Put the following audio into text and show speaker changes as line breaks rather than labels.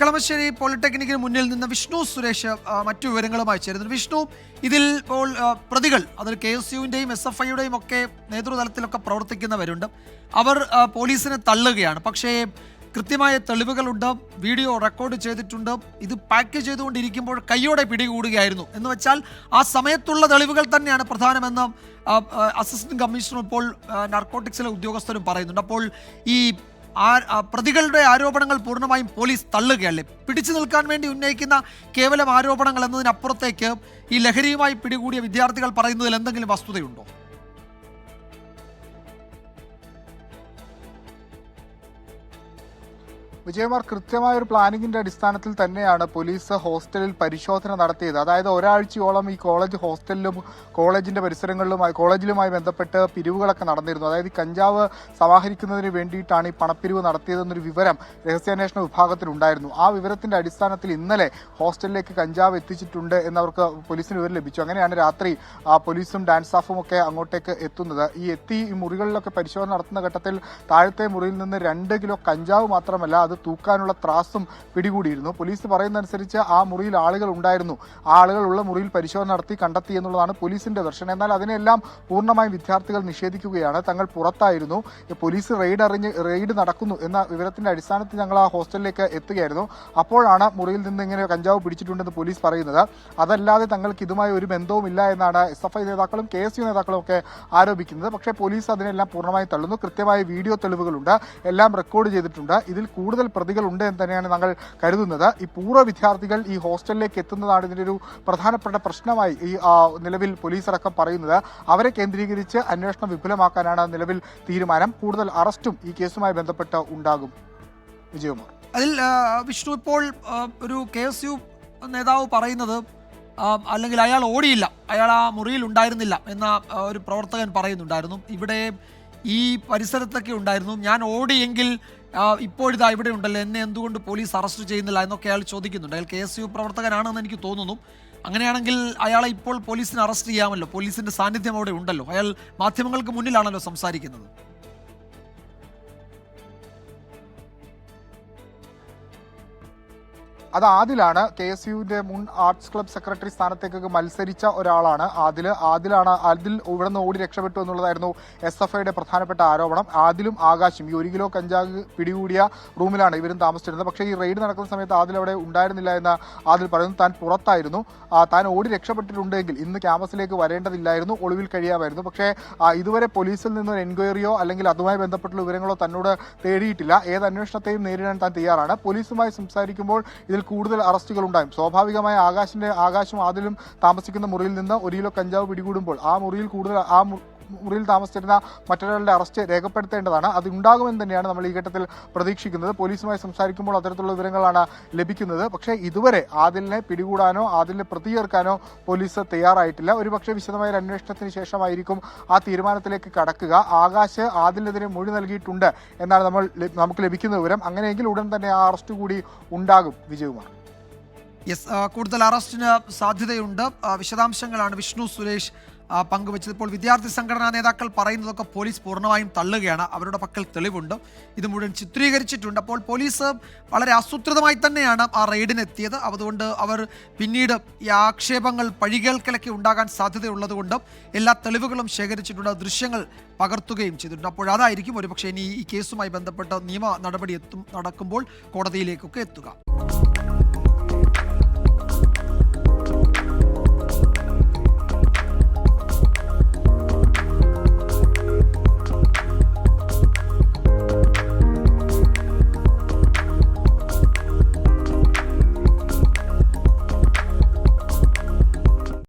കളമശ്ശേരി പോളിടെക്നിക്കിന് മുന്നിൽ നിന്ന് വിഷ്ണു സുരേഷ് മറ്റു വിവരങ്ങളുമായി ചേരുന്നു വിഷ്ണു ഇതിൽ ഇപ്പോൾ പ്രതികൾ അതിൽ കെ എസ് യുവിന്റെയും എസ് എഫ് ഐയുടെയും ഒക്കെ നേതൃതലത്തിലൊക്കെ പ്രവർത്തിക്കുന്നവരുണ്ട്. അവർ പോലീസിനെ തള്ളുകയാണ്. പക്ഷേ കൃത്യമായ തെളിവുകളുണ്ട് വീഡിയോ റെക്കോർഡ് ചെയ്തിട്ടുണ്ട്. ഇത് പാക്ക് ചെയ്തുകൊണ്ടിരിക്കുമ്പോൾ കൈയോടെ പിടികൂടുകയായിരുന്നു. എന്ന് വെച്ചാൽ ആ സമയത്തുള്ള തെളിവുകൾ തന്നെയാണ് പ്രധാനമെന്ന് അസിസ്റ്റന്റ് കമ്മീഷണർ ഇപ്പോൾ നാർക്കോട്ടിക്സിലെ ഉദ്യോഗസ്ഥരും പറയുന്നുണ്ട്. അപ്പോൾ ഈ പ്രതികളുടെ ആരോപണങ്ങൾ പൂർണമായും പോലീസ് തള്ളുകയല്ലേ? പിടിച്ചു നിൽക്കാൻ വേണ്ടി ഉന്നയിക്കുന്ന കേവലം ആരോപണങ്ങൾ എന്നതിനപ്പുറത്തേക്ക് ഈ ലഹരിയുമായി പിടികൂടിയ വിദ്യാർത്ഥികൾ പറയുന്നതിൽ എന്തെങ്കിലും വസ്തുതയുണ്ടോ?
വിജയകുമാർ കൃത്യമായ ഒരു പ്ലാനിങ്ങിന്റെ അടിസ്ഥാനത്തിൽ തന്നെയാണ് പോലീസ് ഹോസ്റ്റലിൽ പരിശോധന നടത്തിയത്. അതായത് ഒരാഴ്ചയോളം ഈ കോളേജ് ഹോസ്റ്റലിലും കോളേജിന്റെ പരിസരങ്ങളിലുമായി കോളേജിലുമായി ബന്ധപ്പെട്ട് പിരിവുകളൊക്കെ നടന്നിരുന്നു. അതായത് കഞ്ചാവ് സമാഹരിക്കുന്നതിന് വേണ്ടിയിട്ടാണ് ഈ പണപ്പിരിവ് നടത്തിയതെന്നൊരു വിവരം രഹസ്യാന്വേഷണ വിഭാഗത്തിലുണ്ടായിരുന്നു ആ വിവരത്തിന്റെ അടിസ്ഥാനത്തിൽ ഇന്നലെ ഹോസ്റ്റലിലേക്ക് കഞ്ചാവ് എത്തിച്ചിട്ടുണ്ട് എന്നവർക്ക് പോലീസിന് വിവരം ലഭിച്ചു. അങ്ങനെയാണ് രാത്രി ആ പോലീസും ഡാൻസ് സ്റ്റാഫും ഒക്കെ അങ്ങോട്ടേക്ക് എത്തുന്നത്. ഈ എത്തി ഈ മുറികളിലൊക്കെ പരിശോധന നടത്തുന്ന ഘട്ടത്തിൽ താഴത്തെ മുറിയിൽ നിന്ന് രണ്ട് കിലോ കഞ്ചാവ് മാത്രമല്ല അത് തൂക്കാനുള്ള ത്രാസും പിടികൂടിയിരുന്നു. പോലീസ് പറയുന്നതനുസരിച്ച് ആ മുറിയിൽ ആളുകൾ ഉണ്ടായിരുന്നു. ആ ആളുകൾ ഉള്ള മുറിയിൽ പരിശോധന നടത്തി കണ്ടെത്തി എന്നുള്ളതാണ് പോലീസിന്റെ ദർശനം. എന്നാൽ അതിനെല്ലാം പൂർണമായും വിദ്യാർത്ഥികൾ നിഷേധിക്കുകയാണ്. തങ്ങൾ പുറത്തായിരുന്നു. പോലീസ് റെയ്ഡ് അറിഞ്ഞ് റെയ്ഡ് നടക്കുന്നു എന്ന വിവരത്തിന്റെ അടിസ്ഥാനത്തിൽ ഞങ്ങൾ ആ ഹോസ്റ്റലിലേക്ക് എത്തുകയായിരുന്നു. അപ്പോഴാണ് മുറിയിൽ നിന്ന് ഇങ്ങനെ കഞ്ചാവ് പിടിച്ചിട്ടുണ്ടെന്ന് പോലീസ് പറയുന്നത്. അതല്ലാതെ തങ്ങൾക്ക് ഇതുമായി ഒരു ബന്ധവുമില്ല എന്നാണ് എസ് എഫ് ഐ നേതാക്കളും കെ എസ് യു നേതാക്കളും ഒക്കെ ആരോപിക്കുന്നത്. പക്ഷേ പോലീസ് അതിനെല്ലാം പൂർണമായും തള്ളുന്നു. കൃത്യമായ വീഡിയോ തെളിവുകളുണ്ട്. എല്ലാം റെക്കോർഡ് ചെയ്തിട്ടുണ്ട്. ഇതിൽ കൂടുതൽ പ്രതികൾ ഉണ്ട് എന്ന് തന്നെയാണ് ഞങ്ങൾ കരുതുന്നത്. ഈ പൂർവ വിദ്യാർത്ഥികൾ ഈ ഹോസ്റ്റലിലേക്ക് എത്തുന്നതാണ് ഇതിന്റെ ഒരു പ്രധാനപ്പെട്ട പ്രശ്നമായി ഈ നിലവിൽ പോലീസ് അടക്കം പറയുന്നത്. അവരെ കേന്ദ്രീകരിച്ച് അന്വേഷണം വിപുലമാക്കാനാണ് നിലവിൽ തീരുമാനം. കൂടുതൽ അറസ്റ്റും ഈ കേസുമായി ബന്ധപ്പെട്ട് ഉണ്ടാകും. വിജയകുമാർ.
അതിൽ വിഷ്ണു ഇപ്പോൾ ഒരു കെ എസ് യു നേതാവ് പറയുന്നത് അല്ലെങ്കിൽ അയാൾ ഓടിയില്ല. അയാൾ ആ മുറിയിൽ ഉണ്ടായിരുന്നില്ല എന്ന ഒരു പ്രവർത്തകൻ പറയുന്നുണ്ടായിരുന്നു. ഇവിടെ ഈ പരിസരത്തൊക്കെ ഉണ്ടായിരുന്നു. ഞാൻ ഓടിയെങ്കിൽ ഇപ്പോഴിതാ ഇവിടെ ഉണ്ടല്ലോ. എന്നെ എന്തുകൊണ്ട് പോലീസ് അറസ്റ്റ് ചെയ്യുന്നില്ല എന്നൊക്കെ അയാൾ ചോദിക്കുന്നുണ്ട്. അയാൾ കെ എസ് യു പ്രവർത്തകനാണെന്ന് എനിക്ക് തോന്നുന്നു. അങ്ങനെയാണെങ്കിൽ അയാളെ ഇപ്പോൾ പോലീസിനെ അറസ്റ്റ് ചെയ്യാമല്ലോ. പോലീസിന്റെ സാന്നിധ്യം അവിടെ ഉണ്ടല്ലോ. അയാൾ മാധ്യമങ്ങൾക്ക് മുന്നിലാണല്ലോ സംസാരിക്കുന്നത്.
അത് ആദിലാണ് കെ എസ് യുവിന്റെ മുൻ ആർട്സ് ക്ലബ് സെക്രട്ടറി സ്ഥാനത്തേക്ക് മത്സരിച്ച ഒരാളാണ് ആദിൽ ആദിലാണ് ആദിൽ ഇവിടെ നിന്ന് ഓടി രക്ഷപ്പെട്ടു എന്നുള്ളതായിരുന്നു എസ് എഫ് ഐയുടെ പ്രധാനപ്പെട്ട ആരോപണം. ആദിലും ആകാശും ഈ ഒരു കിലോ കഞ്ചാവ് പിടികൂടിയ റൂമിലാണ് ഇവരും താമസിച്ചിരുന്നത്. പക്ഷേ ഈ റെയ്ഡ് നടക്കുന്ന സമയത്ത് ആദിൽ അവിടെ ഉണ്ടായിരുന്നില്ല എന്ന് ആദിൽ പറയുന്നു. താൻ പുറത്തായിരുന്നു. താൻ ഓടി രക്ഷപ്പെട്ടിട്ടുണ്ടെങ്കിൽ ഇന്ന് ക്യാമ്പസിലേക്ക് വരേണ്ടതില്ലായിരുന്നു. ഒളിവിൽ കഴിയാമായിരുന്നു. പക്ഷേ ഇതുവരെ പോലീസിൽ നിന്ന് എൻക്വയറിയോ അല്ലെങ്കിൽ അതുമായി ബന്ധപ്പെട്ടുള്ള വിവരങ്ങളോ തന്നോട് തേടിയിട്ടില്ല. ഏത് അന്വേഷണത്തെയും നേരിടാൻ താൻ തയ്യാറാണ്. പോലീസുമായി സംസാരിക്കുമ്പോൾ ഇതിൽ കൂടുതൽ അറസ്റ്റുകൾ ഉണ്ടായും സ്വാഭാവികമായ ആകാശിന്റെ ആകാശം ആദിലും താമസിക്കുന്ന മുറിയിൽ നിന്ന് ഒരു കിലോ കഞ്ചാവ് പിടികൂടുമ്പോൾ ആ മുറിയിൽ കൂടുതൽ ആ മുറിയിൽ താമസിച്ചിരുന്ന മറ്റൊരാളുടെ അറസ്റ്റ് രേഖപ്പെടുത്തേണ്ടതാണ്. അത് ഉണ്ടാകുമെന്ന് തന്നെയാണ് നമ്മൾ ഈ ഘട്ടത്തിൽ പ്രതീക്ഷിക്കുന്നത്. പോലീസുമായി സംസാരിക്കുമ്പോൾ അത്തരത്തിലുള്ള വിവരങ്ങളാണ് ലഭിക്കുന്നത്. പക്ഷേ ഇതുവരെ ആദിലിനെ പിടികൂടാനോ ആദിലിനെ പ്രതി ചേർക്കാനോ പോലീസ് തയ്യാറായിട്ടില്ല. ഒരുപക്ഷെ വിശദമായ ഒരു അന്വേഷണത്തിന് ശേഷമായിരിക്കും ആ തീരുമാനത്തിലേക്ക് കടക്കുക. ആകാശ് ആദിലിനെതിരെ മൊഴി നൽകിയിട്ടുണ്ട് എന്നാണ് നമ്മൾ നമുക്ക് ലഭിക്കുന്ന വിവരം. അങ്ങനെയെങ്കിൽ ഉടൻ തന്നെ ആ അറസ്റ്റ് കൂടി ഉണ്ടാകും. വിജയകുമാർ
യെസ് കൂടുതൽ അറസ്റ്റിന് സാധ്യതയുണ്ട്. വിശദാംശങ്ങളാണ് വിഷ്ണു സുരേഷ് പങ്കുവച്ചത് ഇപ്പോൾ വിദ്യാർത്ഥി സംഘടനാ നേതാക്കൾ പറയുന്നതൊക്കെ പോലീസ് പൂർണമായും തള്ളുകയാണ്. അവരുടെ പക്കൽ തെളിവുണ്ട്. ഇത് മുഴുവൻ ചിത്രീകരിച്ചിട്ടുണ്ട്. അപ്പോൾ പോലീസ് വളരെ ആസൂത്രിതമായി തന്നെയാണ് ആ റെയ്ഡിനെത്തിയത്. അതുകൊണ്ട് അവർ പിന്നീട് ഈ ആക്ഷേപങ്ങൾ പഴികേൽക്കലൊക്കെ ഉണ്ടാകാൻ സാധ്യതയുള്ളതുകൊണ്ട് എല്ലാ തെളിവുകളും ശേഖരിച്ചിട്ടുണ്ട്. ദൃശ്യങ്ങൾ പകർത്തുകയും ചെയ്തിട്ടുണ്ട്. അപ്പോൾ അതായിരിക്കും ഒരുപക്ഷെ ഇനി ഈ കേസുമായി ബന്ധപ്പെട്ട നിയമ നടപടി എത്തും നടക്കുമ്പോൾ കോടതിയിലേക്കൊക്കെ എത്തുക.